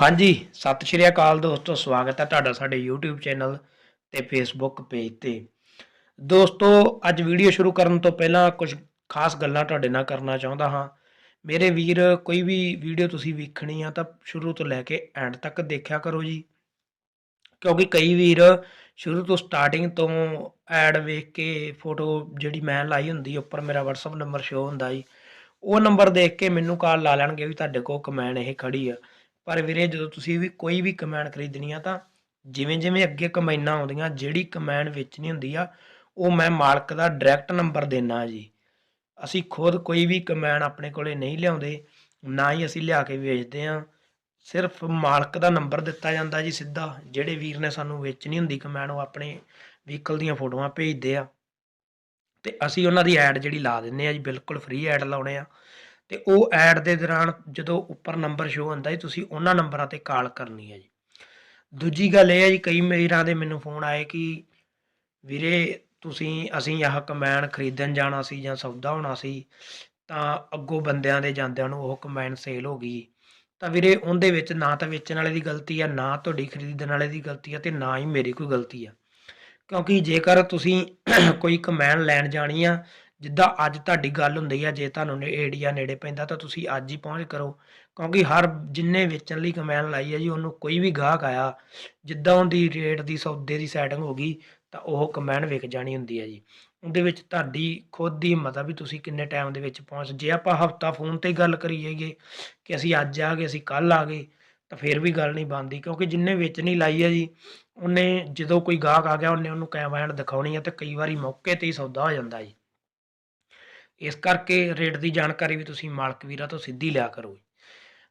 ਹਾਂਜੀ, ਸਤਿ ਸ਼੍ਰੀ ਅਕਾਲ ਦੋਸਤੋ, ਸਵਾਗਤ ਹੈ ਤੁਹਾਡਾ ਸਾਡੇ YouTube ਚੈਨਲ ਤੇ Facebook ਪੇਜ ਤੇ। ਦੋਸਤੋ, ਅੱਜ ਵੀਡੀਓ ਸ਼ੁਰੂ ਕਰਨ ਤੋਂ ਪਹਿਲਾਂ ਕੁਝ ਖਾਸ ਗੱਲਾਂ ਤੁਹਾਡੇ ਨਾਲ ਕਰਨਾ ਚਾਹੁੰਦਾ ਹਾਂ। ਮੇਰੇ ਵੀਰ, ਕੋਈ ਵੀ ਵੀਡੀਓ ਤੁਸੀਂ ਵੇਖਣੀ ਆ ਤਾਂ ਸ਼ੁਰੂ ਤੋਂ ਲੈ ਕੇ ਐਂਡ ਤੱਕ ਦੇਖਿਆ ਕਰੋ ਜੀ। ਕਿਉਂਕਿ ਕਈ ਵੀਰ ਸ਼ੁਰੂ ਤੋਂ ਸਟਾਰਟਿੰਗ ਤੋਂ ਐਡ ਵੇਖ ਕੇ ਫੋਟੋ ਜਿਹੜੀ ਮੈਂ ਲਾਈ ਹੁੰਦੀ ਉੱਪਰ ਮੇਰਾ WhatsApp ਨੰਬਰ ਸ਼ੋ ਹੁੰਦਾ ਜੀ। ਉਹ ਨੰਬਰ ਦੇਖ ਕੇ ਮੈਨੂੰ ਕਾਲ ਲਾ ਲੈਣਗੇ ਵੀ ਤੁਹਾਡੇ ਕੋਲ ਕਮੈਨ ਇਹ ਖੜੀ ਆ। ਪਰ ਵੀਰੇ, ਜਦੋਂ ਤੁਸੀਂ ਵੀ ਕੋਈ ਵੀ ਕਮੈਨ ਖਰੀਦਣੀ ਆ ਤਾਂ ਜਿਵੇਂ ਜਿਵੇਂ ਅੱਗੇ ਕਮੈਨਾਂ ਆਉਂਦੀਆਂ, ਜਿਹੜੀ ਕਮੈਨ ਵੇਚਣੀ ਹੁੰਦੀ ਆ, ਉਹ ਮੈਂ ਮਾਲਕ ਦਾ ਡਾਇਰੈਕਟ ਨੰਬਰ ਦੇਣਾ ਜੀ। ਅਸੀਂ ਖੁਦ ਕੋਈ ਵੀ ਕਮੈਨ ਆਪਣੇ ਕੋਲੇ ਨਹੀਂ ਲਿਆਉਂਦੇ, ਨਾ ਹੀ ਅਸੀਂ ਲਿਆ ਕੇ ਵੇਚਦੇ ਆ। ਸਿਰਫ ਮਾਲਕ ਦਾ ਨੰਬਰ ਦਿੱਤਾ ਜਾਂਦਾ ਜੀ ਸਿੱਧਾ, ਜਿਹੜੇ ਵੀਰ ਨੇ ਸਾਨੂੰ ਵੇਚਣੀ ਹੁੰਦੀ ਕਮੈਨ ਉਹ ਆਪਣੇ ਵਹੀਕਲ ਦੀਆਂ ਫੋਟੋਆਂ ਭੇਜਦੇ ਆ। ਤੇ ਅਸੀਂ ਉਹਨਾਂ ਦੀ ਐਡ ਜਿਹੜੀ ਲਾ ਦਿੰਨੇ ਆ ਜੀ, ਬਿਲਕੁਲ ਫ੍ਰੀ ਐਡ ਲਾਉਣੇ ਆ। ਤੇ ਉਹ ਐਡ ਦੇ ਦੌਰਾਨ ਜਦੋਂ ਉੱਪਰ ਨੰਬਰ ਸ਼ੋ ਹੁੰਦਾ ਜੀ, ਤੁਸੀਂ ਉਹਨਾਂ ਨੰਬਰਾਂ ਤੇ ਕਾਲ ਕਰਨੀ ਹੈ ਜੀ। ਦੂਜੀ ਗੱਲ ਇਹ ਹੈ ਜੀ, ਕਈ ਮੇਰਾਂ ਦੇ ਮੈਨੂੰ ਫੋਨ ਆਏ ਕਿ ਵੀਰੇ ਤੁਸੀਂ, ਅਸੀਂ ਆਹ ਕਮੈਨ ਖਰੀਦਣ ਜਾਣਾ ਸੀ ਜਾਂ ਸੌਦਾ ਹੋਣਾ ਸੀ, ਤਾਂ ਅੱਗੋਂ ਬੰਦਿਆਂ ਦੇ ਜਾਂਦਿਆਂ ਨੂੰ ਉਹ ਕਮੈਨ ਸੇਲ ਹੋ ਗਈ। ਤਾਂ ਵੀਰੇ ਉਹਦੇ ਵਿੱਚ ਨਾ ਤਾਂ ਵੇਚਣ ਵਾਲੇ ਦੀ ਗਲਤੀ ਆ, ਨਾ ਤੁਹਾਡੀ ਖਰੀਦਣ ਵਾਲੇ ਦੀ ਗਲਤੀ ਆ ਤੇ ਨਾ ਹੀ ਮੇਰੀ ਕੋਈ ਗਲਤੀ ਆ। ਕਿਉਂਕਿ ਜੇਕਰ ਤੁਸੀਂ ਕੋਈ ਕਮੈਨ ਲੈਣ ਜਾਣੀ ਆ ਜਿੱਦਾਂ ਅੱਜ ਤੁਹਾਡੀ ਗੱਲ ਹੁੰਦੀ ਆ, ਜੇ ਤੁਹਾਨੂੰ ਨੇ ਏਰੀਆ ਨੇੜੇ ਪੈਂਦਾ ਤਾਂ ਤੁਸੀਂ ਅੱਜ ਹੀ ਪਹੁੰਚ ਕਰੋ। ਕਿਉਂਕਿ ਹਰ ਜਿੰਨੇ ਵੇਚਣ ਲਈ ਕਮੈਨ ਲਾਈ ਹੈ ਜੀ, ਉਹਨੂੰ ਕੋਈ ਵੀ ਗਾਹਕ ਆਇਆ, ਜਿੱਦਾਂ ਉਹਦੀ ਰੇਟ ਦੀ ਸੌਦੇ ਦੀ ਸੈਟਿੰਗ ਹੋ ਗਈ, ਤਾਂ ਉਹ ਕਮੈਨ ਵਿਕ ਜਾਣੀ ਹੁੰਦੀ ਹੈ ਜੀ। ਉਹਦੇ ਵਿੱਚ ਤੁਹਾਡੀ ਖੁਦ ਦੀ ਹਿੰਮਤ ਆ ਵੀ ਤੁਸੀਂ ਕਿੰਨੇ ਟਾਈਮ ਦੇ ਵਿੱਚ ਪਹੁੰਚ, ਜੇ ਆਪਾਂ ਹਫਤਾ ਫੋਨ ਤੇ ਗੱਲ ਕਰੀਏਗੇ ਕਿ ਅਸੀਂ ਅੱਜ ਆ ਗਏ, ਅਸੀਂ ਕੱਲ ਆ ਗਏ, ਤਾਂ ਫਿਰ ਵੀ ਗੱਲ ਨਹੀਂ ਬਣਦੀ। ਕਿਉਂਕਿ ਜਿੰਨੇ ਵੇਚਣੀ ਲਾਈ ਹੈ ਜੀ, ਉਹਨੇ ਜਦੋਂ ਕੋਈ ਗਾਹਕ ਆ ਗਿਆ, ਉਹਨੇ ਉਹਨੂੰ ਕੈਮੈਂਡ ਦਿਖਾਉਣੀ ਹੈ ਤੇ ਕਈ ਵਾਰੀ ਮੌਕੇ ਤੇ ਹੀ ਸੌਦਾ ਹੋ ਜਾਂਦਾ ਜੀ। ਇਸ ਕਰਕੇ ਰੇਟ ਦੀ ਜਾਣਕਾਰੀ ਵੀ ਤੁਸੀਂ ਮਾਲਕ ਵੀਰਾਂ ਤੋਂ ਸਿੱਧੀ ਲਿਆ ਕਰੋ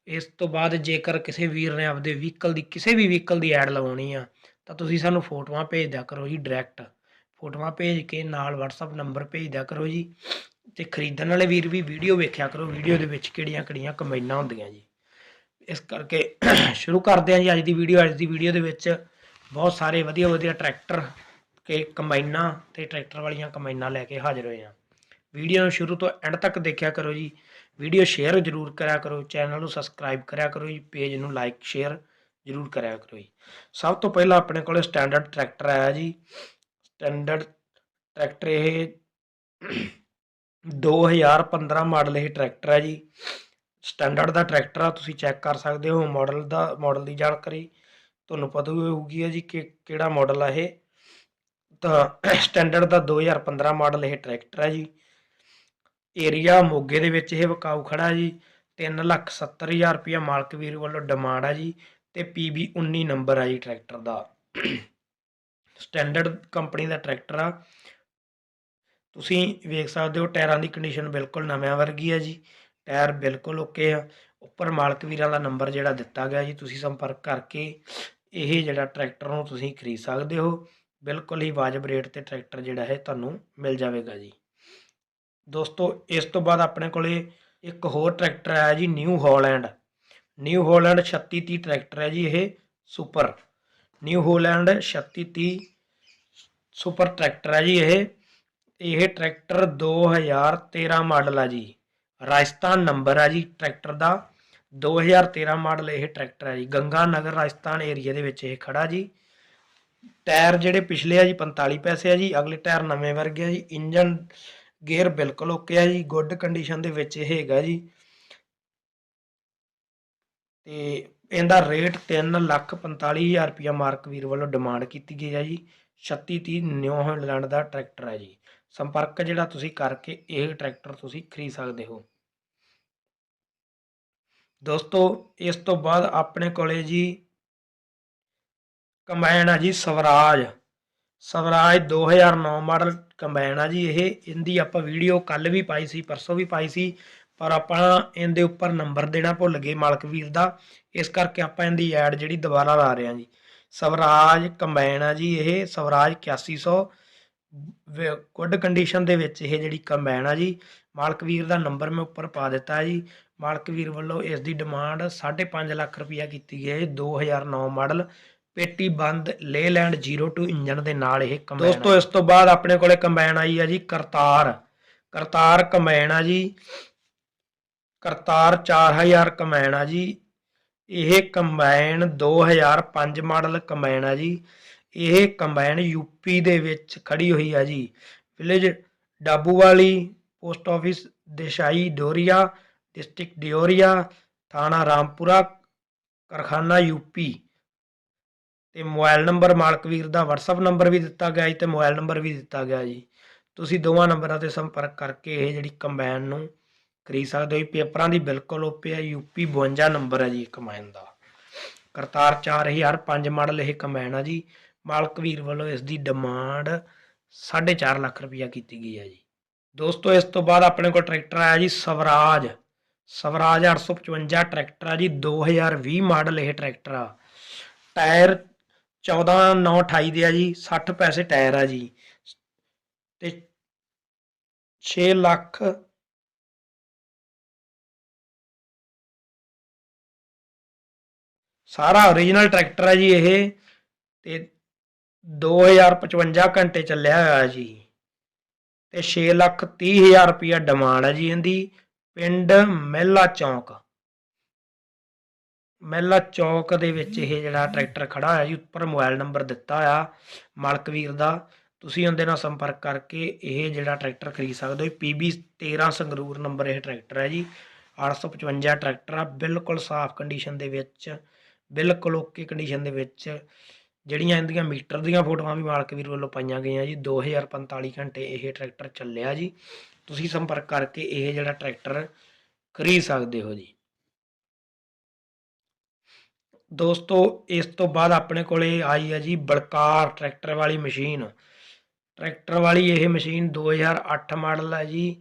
ਇਸ ਤੋਂ ਬਾਅਦ ਜੇਕਰ ਕਿਸੇ ਵੀਰ ਨੇ ਆਪਦੇ ਵਹੀਕਲ ਦੀ, ਕਿਸੇ ਵੀ ਵਹੀਕਲ ਦੀ ਐਡ ਲਵਾਉਣੀ ਆ, ਤਾਂ ਤੁਸੀਂ ਸਾਨੂੰ ਫੋਟੋਆਂ ਭੇਜ ਦਿਆ ਕਰੋ ਜੀ ਡਾਇਰੈਕਟ ਫੋਟੋਆਂ ਭੇਜ ਕੇ ਨਾਲ WhatsApp ਨੰਬਰ ਭੇਜ ਦਿਆ ਕਰੋ ਜੀ ਤੇ ਖਰੀਦਣ ਵਾਲੇ ਵੀਰ ਵੀ ਵੀਡੀਓ ਵੇਖਿਆ ਕਰੋ ਵੀਡੀਓ ਦੇ ਵਿੱਚ ਕਿਹੜੀਆਂ ਕਿਹੜੀਆਂ ਕਮੈਨਾਂ ਹੁੰਦੀਆਂ ਜੀ। ਇਸ ਕਰਕੇ ਸ਼ੁਰੂ ਕਰਦੇ ਹਾਂ ਜੀ ਅੱਜ ਦੀ ਵੀਡੀਓ ਅੱਜ ਦੀ ਵੀਡੀਓ ਦੇ ਵਿੱਚ ਬਹੁਤ ਸਾਰੇ ਵਧੀਆ ਵਧੀਆ ਟਰੈਕਟਰ ਕੇ ਕੰਬਾਈਨਾਂ ਤੇ ਟਰੈਕਟਰ ਵਾਲੀਆਂ ਕੰਬਾਈਨਾਂ ਲੈ ਕੇ ਹਾਜ਼ਰ ਹੋਏ ਹਾਂ। ਵੀਡੀਓ ਨੂੰ ਸ਼ੁਰੂ ਤੋਂ ਐਂਡ ਤੱਕ ਦੇਖਿਆ ਕਰੋ ਜੀ। ਵੀਡੀਓ ਸ਼ੇਅਰ ਜ਼ਰੂਰ ਕਰਿਆ ਕਰੋ, ਚੈਨਲ ਨੂੰ ਸਬਸਕ੍ਰਾਈਬ ਕਰਿਆ ਕਰੋ ਜੀ, ਪੇਜ ਨੂੰ ਲਾਈਕ, ਸ਼ੇਅਰ ਜ਼ਰੂਰ ਕਰਿਆ ਕਰੋ ਜੀ। ਸਭ ਤੋਂ ਪਹਿਲਾਂ ਆਪਣੇ ਕੋਲੇ ਸਟੈਂਡਰਡ ਟਰੈਕਟਰ ਆਇਆ ਜੀ। ਸਟੈਂਡਰਡ ਟਰੈਕਟਰ ਇਹ 2015 ਮਾਡਲ ਇਹ ਟਰੈਕਟਰ ਹੈ ਜੀ। ਸਟੈਂਡਰਡ ਦਾ ਟਰੈਕਟਰ ਆ, ਤੁਸੀਂ ਚੈੱਕ ਕਰ ਸਕਦੇ ਹੋ, ਮਾਡਲ ਦਾ, ਮਾਡਲ ਦੀ ਜਾਣਕਾਰੀ ਤੁਹਾਨੂੰ ਪਤਾ ਹੀ ਹੋਊਗੀ ਹੈ ਜੀ ਕਿ ਕਿਹੜਾ ਮਾਡਲ ਆ ਇਹ। ਤਾਂ ਸਟੈਂਡਰਡ ਦਾ 2015 ਮਾਡਲ ਇਹ ਟਰੈਕਟਰ ਹੈ ਜੀ। ਏਰੀਆ ਮੋਗੇ ਦੇ ਵਿੱਚ ਇਹ ਵਿਕਾਊ ਖੜਾ ਜੀ 370000 ਰੁਪਇਆ ਮਾਲਕ ਵੀਰ ਵੱਲੋਂ ਡਿਮਾਂਡ ਆ ਜੀ ਤੇ PB 19 ਨੰਬਰ ਆ ਜੀ ਟਰੈਕਟਰ ਦਾ। ਸਟੈਂਡਰਡ ਕੰਪਨੀ ਦਾ ਟਰੈਕਟਰ ਆ। ਤੁਸੀਂ ਵੇਖ ਸਕਦੇ ਹੋ ਟਾਇਰਾਂ ਦੀ ਕੰਡੀਸ਼ਨ ਬਿਲਕੁਲ ਨਵਿਆਂ ਵਰਗੀ ਆ ਜੀ, ਟਾਇਰ ਬਿਲਕੁਲ ਓਕੇ ਆ। ਉੱਪਰ ਮਾਲਕ ਵੀਰਾਂ ਦਾ ਨੰਬਰ ਜਿਹੜਾ ਦਿੱਤਾ ਗਿਆ ਜੀ, ਤੁਸੀਂ ਸੰਪਰਕ ਕਰਕੇ ਇਹ ਜਿਹੜਾ ਟਰੈਕਟਰ ਨੂੰ ਤੁਸੀਂ ਖਰੀਦ ਸਕਦੇ ਹੋ, ਬਿਲਕੁਲ ਹੀ ਵਾਜਬ ਰੇਟ ਤੇ ਟਰੈਕਟਰ ਜਿਹੜਾ ਹੈ ਤੁਹਾਨੂੰ ਮਿਲ ਜਾਵੇਗਾ ਜੀ। ਦੋਸਤੋ, ਇਸ ਤੋਂ ਬਾਅਦ ਆਪਣੇ ਕੋਲੇ ਇੱਕ ਹੋਰ ਟਰੈਕਟਰ ਆਇਆ ਜੀ New Holland New Holland 3630 tractor ਹੈ ਜੀ ਇਹ super New Holland 3630 super tractor ਹੈ ਜੀ ਇਹ। ਇਹ ਟਰੈਕਟਰ 2013 ਮਾਡਲ ਆ ਜੀ। ਰਾਜਸਥਾਨ ਨੰਬਰ ਆ ਜੀ ਟਰੈਕਟਰ ਦਾ। 2013 ਮਾਡਲ ਇਹ ਟਰੈਕਟਰ ਹੈ ਜੀ। ਗੰਗਾ ਨਗਰ ਰਾਜਸਥਾਨ ਏਰੀਆ ਦੇ ਵਿੱਚ ਇਹ ਖੜਾ ਜੀ। ਟਾਇਰ ਜਿਹੜੇ ਪਿਛਲੇ ਆ ਜੀ 45 ਪੈਸੇ ਆ ਜੀ। ਅਗਲੇ ਟਾਇਰ ਨਵੇਂ ਵਰਗੇ ਆ ਜੀ। ਇੰਜਨ ਗੇਅਰ ਬਿਲਕੁਲ ਓਕੇ ਆ ਜੀ, ਗੁੱਡ ਕੰਡੀਸ਼ਨ ਦੇ ਵਿੱਚ ਇਹ ਹੈਗਾ ਜੀ। ਤੇ ਇਹਦਾ ਰੇਟ 345000 ਰੁਪਇਆ ਮਾਰਕ ਵੀਰ ਵੱਲੋਂ ਡਿਮਾਂਡ ਕੀਤੀ ਗਈ ਹੈ ਜੀ। 3630 ਨਿਊ ਹਾਲੈਂਡ ਦਾ ਟਰੈਕਟਰ ਹੈ ਜੀ। ਸੰਪਰਕ ਜਿਹੜਾ ਤੁਸੀਂ ਕਰਕੇ ਇਹ ਟਰੈਕਟਰ ਤੁਸੀਂ ਖਰੀਦ ਸਕਦੇ ਹੋ। ਦੋਸਤੋ, ਇਸ ਤੋਂ ਬਾਅਦ ਆਪਣੇ ਕੋਲੇ ਜੀ ਕੰਬਾਈਨ ਆ ਜੀ ਸਵਰਾਜ। ਸਵਰਾਜ 2009 ਮਾਡਲ ਕੰਬਾਈਨ ਆ ਜੀ ਇਹ। ਇਹਦੀ ਆਪਾਂ ਵੀਡੀਓ ਕੱਲ ਵੀ ਪਾਈ ਸੀ, ਪਰਸੋਂ ਵੀ ਪਾਈ ਸੀ, ਪਰ ਆਪਾਂ ਇਹਦੇ ਉੱਪਰ ਨੰਬਰ ਦੇਣਾ ਭੁੱਲ ਗਏ ਮਾਲਕ ਵੀਰ ਦਾ। ਇਸ ਕਰਕੇ ਆਪਾਂ ਇਹਦੀ ਐਡ ਜਿਹੜੀ ਦੁਬਾਰਾ ਲਾ ਰਹੇ ਹਾਂ ਜੀ। ਸਵਰਾਜ ਕੰਬਾਈਨ ਆ ਜੀ ਇਹ, ਸਵਰਾਜ 8100 ਗੁੱਡ ਕੰਡੀਸ਼ਨ ਦੇ ਵਿੱਚ ਇਹ ਜਿਹੜੀ ਕੰਬਾਈਨ ਆ ਜੀ, ਮਾਲਕ ਵੀਰ ਦਾ ਨੰਬਰ ਮੈਂ ਉੱਪਰ ਪਾ ਦਿੱਤਾ ਜੀ। ਮਾਲਕ ਵੀਰ ਵੱਲੋਂ ਇਸ ਦੀ ਡਿਮਾਂਡ 5.5 ਲੱਖ ਰੁਪਇਆ ਕੀਤੀ ਗਈ ਹੈ 2009 ਮਾਡਲ। ਪੇਟੀ ਬੰਦ ਲੇਲੈਂਡ 02 ਇੰਜਨ ਦੇ ਨਾਲ ਇਹ ਕੰਬਾਈਨ ਦੋਸਤੋ, ਇਸ ਤੋਂ ਬਾਅਦ ਆਪਣੇ ਕੋਲੇ ਕੰਬਾਈਨ ਆਈ ਆ ਜੀ ਕਰਤਾਰ। ਕਰਤਾਰ ਕੰਬਾਈਨ ਆ ਜੀ। ਕਰਤਾਰ 4000 ਕੰਬਾਈਨ ਆ ਜੀ। ਇਹ ਕੰਬਾਈਨ 2005 ਮਾਡਲ ਕੰਬਾਈਨ ਆ ਜੀ। ਇਹ ਕੰਬਾਈਨ ਯੂਪੀ ਦੇ ਵਿੱਚ ਖੜੀ ਹੋਈ ਆ ਜੀ। Village Dabuwali, post office Deshai Doria, district Deoria, ਥਾਣਾ ਰਾਮਪੁਰਾ, ਕਾਰਖਾਨਾ ਯੂਪੀ। ਤੇ ਮੋਬਾਈਲ ਨੰਬਰ ਮਾਲਕ ਵੀਰ ਦਾ WhatsApp ਨੰਬਰ ਵੀ ਦਿੱਤਾ ਗਿਆ ਜੀ ਤੇ ਮੋਬਾਈਲ ਨੰਬਰ ਵੀ ਦਿੱਤਾ ਗਿਆ ਜੀ। ਤੁਸੀਂ ਦੋਵਾਂ ਨੰਬਰਾਂ ਤੇ ਸੰਪਰਕ ਕਰਕੇ ਇਹ ਜਿਹੜੀ ਕੰਬਾਈਨ ਨੂੰ ਖਰੀਦ ਸਕਦੇ ਹੋ ਜੀ। ਪੇਪਰਾਂ ਦੀ ਬਿਲਕੁਲ ਓਪੇ ਹੈ ਯੂਪੀ 52 ਨੰਬਰ ਹੈ ਜੀ ਇਹ ਕੰਬਾਈਨ ਦਾ। ਕਰਤਾਰ 4005 ਮਾਡਲ ਇਹ ਕੰਬਾਈਨ ਆ ਜੀ। ਮਾਲਕ ਵੀਰ ਵੱਲੋਂ ਇਸ ਦੀ ਡਿਮਾਂਡ 4.5 ਲੱਖ ਰੁਪਇਆ ਕੀਤੀ ਗਈ ਹੈ ਜੀ। ਦੋਸਤੋ, ਇਸ ਤੋਂ ਬਾਅਦ ਆਪਣੇ ਕੋਲ ਟਰੈਕਟਰ ਆਇਆ ਜੀ ਸਵਰਾਜ। ਸਵਰਾਜ 855 ਟਰੈਕਟਰ ਆ ਜੀ। 2020 ਮਾਡਲ ਇਹ ਟਰੈਕਟਰ ਆ। ਟਾਇਰ 14 9 28 ਦੇ ਆ ਜੀ 60 ਪੈਸੇ ਟਾਇਰ ਆ ਜੀ। ਤੇ 6 ਲੱਖ ਸਾਰਾ ਓਰੀਜਨਲ ਟਰੈਕਟਰ ਹੈ ਜੀ ਇਹ, ਤੇ 2055 ਘੰਟੇ ਚੱਲਿਆ ਹੋਇਆ ਜੀ। ਤੇ 6 ਲੱਖ 30 ਹਜ਼ਾਰ ਰੁਪਇਆ ਡਿਮਾਂਡ ਹੈ ਜੀ ਇਹਦੀ। ਪਿੰਡ ਮਹਿਲਾ ਚੌਂਕ। ਮਹਿਲਾ ਚੌਕ ਦੇ ਵਿੱਚ ਇਹ ਜਿਹੜਾ ਟਰੈਕਟਰ ਖੜਾ ਹੋਇਆ ਜੀ, ਉੱਪਰ ਮੋਬਾਈਲ ਨੰਬਰ ਦਿੱਤਾ ਆ, ਮਾਲਕ ਵੀਰ ਦਾ। ਤੁਸੀਂ ਉਹਦੇ ਨਾਲ ਸੰਪਰਕ ਕਰਕੇ ਇਹ ਜਿਹੜਾ ਟਰੈਕਟਰ ਖਰੀਦ ਸਕਦੇ ਹੋ ਪੀਬੀ 13 ਸੰਗਰੂਰ ਨੰਬਰ ਇਹ ਟਰੈਕਟਰ ਹੈ ਜੀ। 855 ਟਰੈਕਟਰ ਆ, ਬਿਲਕੁਲ ਸਾਫ਼ ਕੰਡੀਸ਼ਨ ਦੇ ਵਿੱਚ, ਬਿਲਕੁਲ ਓਕੇ ਕੰਡੀਸ਼ਨ ਦੇ ਵਿੱਚ। ਜਿਹੜੀਆਂ ਇਹਦੀਆਂ ਮੀਟਰ ਦੀਆਂ ਫੋਟੋਆਂ ਵੀ ਮਾਲਕ ਵੀਰ ਵੱਲੋਂ ਪਾਈਆਂ ਗਈਆਂ ਜੀ 2045 ਘੰਟੇ ਇਹ ਟਰੈਕਟਰ ਚੱਲਿਆ ਜੀ। ਤੁਸੀਂ ਸੰਪਰਕ ਕਰਕੇ ਇਹ ਜਿਹੜਾ ਟਰੈਕਟਰ ਖਰੀਦ ਸਕਦੇ ਹੋ ਜੀ। ਦੋਸਤੋ, ਇਸ ਤੋਂ ਬਾਅਦ ਆਪਣੇ ਕੋਲੇ ਆਈ ਹੈ ਜੀ ਬਲਕਾਰ ਟਰੈਕਟਰ ਵਾਲੀ ਮਸ਼ੀਨ। ਟਰੈਕਟਰ ਵਾਲੀ ਇਹ ਮਸ਼ੀਨ 2008 ਮਾਡਲ ਹੈ ਜੀ।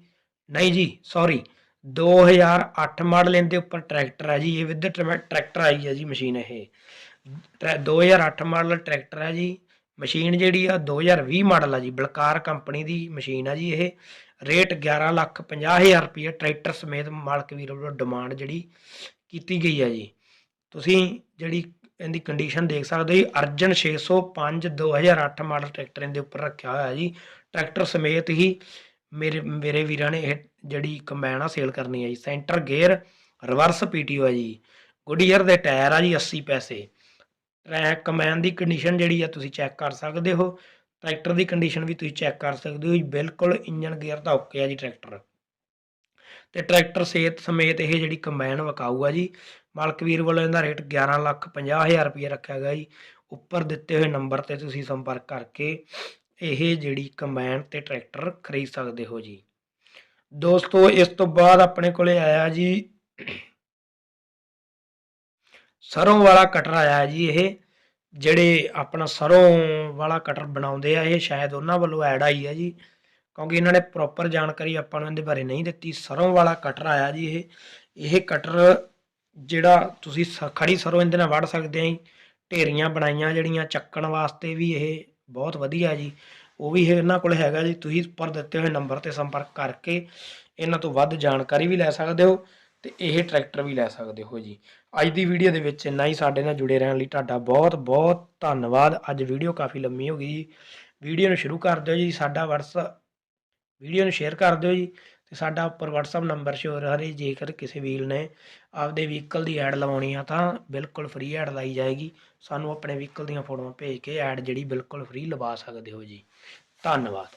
ਨਹੀਂ ਜੀ ਸੌਰੀ 2008 ਮਾਡਲ ਇਹਦੇ ਉੱਪਰ ਟਰੈਕਟਰ ਹੈ ਜੀ। ਇਹ ਵਿਦ ਟਰੈਕਟਰ ਆਈ ਹੈ ਜੀ ਮਸ਼ੀਨ ਇਹ। ਟਰੈ- 2008 ਮਾਡਲ ਟਰੈਕਟਰ ਹੈ ਜੀ। ਮਸ਼ੀਨ ਜਿਹੜੀ ਆ 2020 ਮਾਡਲ ਆ ਜੀ। ਬਲਕਾਰ ਕੰਪਨੀ ਦੀ ਮਸ਼ੀਨ ਆ ਜੀ ਇਹ। ਰੇਟ 11 ਲੱਖ 50 ਹਜ਼ਾਰ ਰੁਪਏ ਟਰੈਕਟਰ ਸਮੇਤ ਮਾਲਕ ਵੀਰ ਵੱਲੋਂ ਡਿਮਾਂਡ ਜਿਹੜੀ ਕੀਤੀ ਗਈ ਹੈ ਜੀ। ਤੁਸੀਂ ਜਿਹੜੀ ਇਹਦੀ ਕੰਡੀਸ਼ਨ ਦੇਖ ਸਕਦੇ ਹੋ ਜੀ ਅਰਜਨ 605 2008 ਮਾਡਲ ਟਰੈਕਟਰ ਇਹਦੇ ਉੱਪਰ ਰੱਖਿਆ ਹੋਇਆ ਜੀ। ਟਰੈਕਟਰ ਸਮੇਤ ਹੀ ਮੇਰੇ ਮੇਰੇ ਵੀਰਾਂ ਨੇ ਇਹ ਜਿਹੜੀ ਕੰਬਾਈਨ ਆ ਸੇਲ ਕਰਨੀ ਹੈ ਜੀ। ਸੈਂਟਰ ਗੇਅਰ ਰਿਵਰਸ ਪੀਟੀਓ ਹੈ ਜੀ। ਗੁੱਡੀਅਰ ਦੇ ਟਾਇਰ ਆ ਜੀ 80 ਪੈਸੇ। ਟਰੈਕ ਕੰਬਾਈਨ ਦੀ ਕੰਡੀਸ਼ਨ ਜਿਹੜੀ ਆ ਤੁਸੀਂ ਚੈੱਕ ਕਰ ਸਕਦੇ ਹੋ। ਟਰੈਕਟਰ ਦੀ ਕੰਡੀਸ਼ਨ ਵੀ ਤੁਸੀਂ ਚੈੱਕ ਕਰ ਸਕਦੇ ਹੋ ਜੀ। ਬਿਲਕੁਲ ਇੰਜਨ ਗੇਅਰ ਤਾਂ ਓਕੇ ਆ ਜੀ ਟਰੈਕਟਰ ਤੇ ਟਰੈਕਟਰ ਸੇਤ ਸਮੇਤ ਇਹ ਜਿਹੜੀ ਕੰਬਾਈਨ ਵਿਕਾਊ ਆ ਜੀ। ਮਾਲਕ ਵੀਰ ਵੱਲੋਂ ਇਹਦਾ ਰੇਟ 11 ਲੱਖ 50 ਹਜ਼ਾਰ ਰੁਪਏ ਰੱਖਿਆ ਗਿਆ ਜੀ। ਉੱਪਰ ਦਿੱਤੇ ਹੋਏ ਨੰਬਰ ਤੇ ਤੁਸੀਂ ਸੰਪਰਕ ਕਰਕੇ ਇਹ ਜਿਹੜੀ ਕੰਬਾਈਨ ਤੇ ਟਰੈਕਟਰ ਖਰੀਦ ਸਕਦੇ ਹੋ ਜੀ। ਦੋਸਤੋ, ਇਸ ਤੋਂ ਬਾਅਦ ਆਪਣੇ ਕੋਲੇ ਆਇਆ ਜੀ। ਸਰੋਂ ਵਾਲਾ ਕਟਰ ਆਇਆ ਜੀ ਇਹ। ਜਿਹੜੇ ਆਪਣਾ ਸਰੋਂ ਵਾਲਾ ਕਟਰ ਬਣਾਉਂਦੇ ਆ ਇਹ, ਸ਼ਾਇਦ ਉਹਨਾਂ ਵੱਲੋਂ ਐਡ ਆਈ ਹੈ ਜੀ। ਕਿਉਂਕਿ ਇਹਨਾਂ ਨੇ ਪ੍ਰੋਪਰ ਜਾਣਕਾਰੀ ਆਪਾਂ ਨੂੰ ਇਹਦੇ ਬਾਰੇ ਨਹੀਂ ਦਿੱਤੀ। ਸਰੋਂ ਵਾਲਾ ਕਟਰ ਆਇਆ ਜੀ ਇਹ। ਇਹ ਕਟਰ ਜਿਹੜਾ ਤੁਸੀਂ ਸ- ਖੜੀ ਸਰੋਂ ਇਹਦੇ ਨਾਲ ਵੱਢ ਸਕਦੇ ਹਾਂ ਜੀ। ਢੇਰੀਆਂ ਬਣਾਈਆਂ ਜਿਹੜੀਆਂ ਚੱਕਣ ਵਾਸਤੇ ਵੀ ਇਹ ਬਹੁਤ ਵਧੀਆ ਜੀ। ਉਹ ਵੀ ਇਹਨਾਂ ਕੋਲ ਹੈਗਾ ਜੀ। ਤੁਸੀਂ ਉੱਪਰ ਦਿੱਤੇ ਹੋਏ ਨੰਬਰ ਤੇ ਸੰਪਰਕ ਕਰਕੇ ਇਹਨਾਂ ਤੋਂ ਵੱਧ ਜਾਣਕਾਰੀ ਵੀ ਲੈ ਸਕਦੇ ਹੋ ਤੇ ਇਹ ਟਰੈਕਟਰ ਵੀ ਲੈ ਸਕਦੇ ਹੋ ਜੀ। ਅੱਜ ਦੀ ਵੀਡੀਓ ਦੇ ਵਿੱਚ ਇੰਨਾ ਹੀ। ਸਾਡੇ ਨਾਲ ਜੁੜੇ ਰਹਿਣ ਲਈ ਤੁਹਾਡਾ ਬਹੁਤ ਬਹੁਤ ਧੰਨਵਾਦ। ਅੱਜ ਵੀਡੀਓ ਕਾਫੀ ਲੰਮੀ ਹੋ ਗਈ ਜੀ। ਵੀਡੀਓ ਨੂੰ ਸ਼ੁਰੂ ਕਰ ਦਿਓ ਜੀ। ਸਾਡਾ WhatsApp ਵੀਡੀਓ ਨੂੰ ਸ਼ੇਅਰ ਕਰ ਦਿਓ ਜੀ। ਸਾਡਾ ਉੱਪਰ ਵਟਸਐਪ ਨੰਬਰ ਸ਼ੋ ਰਿਹਾ ਜੀ ਜੇਕਰ ਕਿਸੇ ਵੀਲ ਨੇ ਆਪਦੇ ਵਹੀਕਲ ਦੀ ਐਡ ਲਵਾਉਣੀ ਆ ਤਾਂ ਬਿਲਕੁਲ ਫ੍ਰੀ ਐਡ ਲਾਈ ਜਾਏਗੀ। ਸਾਨੂੰ ਆਪਣੇ ਵਹੀਕਲ ਦੀਆਂ ਫੋਟੋਆਂ ਭੇਜ ਕੇ ਐਡ ਜਿਹੜੀ ਬਿਲਕੁਲ ਫ੍ਰੀ ਲਵਾ ਸਕਦੇ ਹੋ ਜੀ। ਧੰਨਵਾਦ।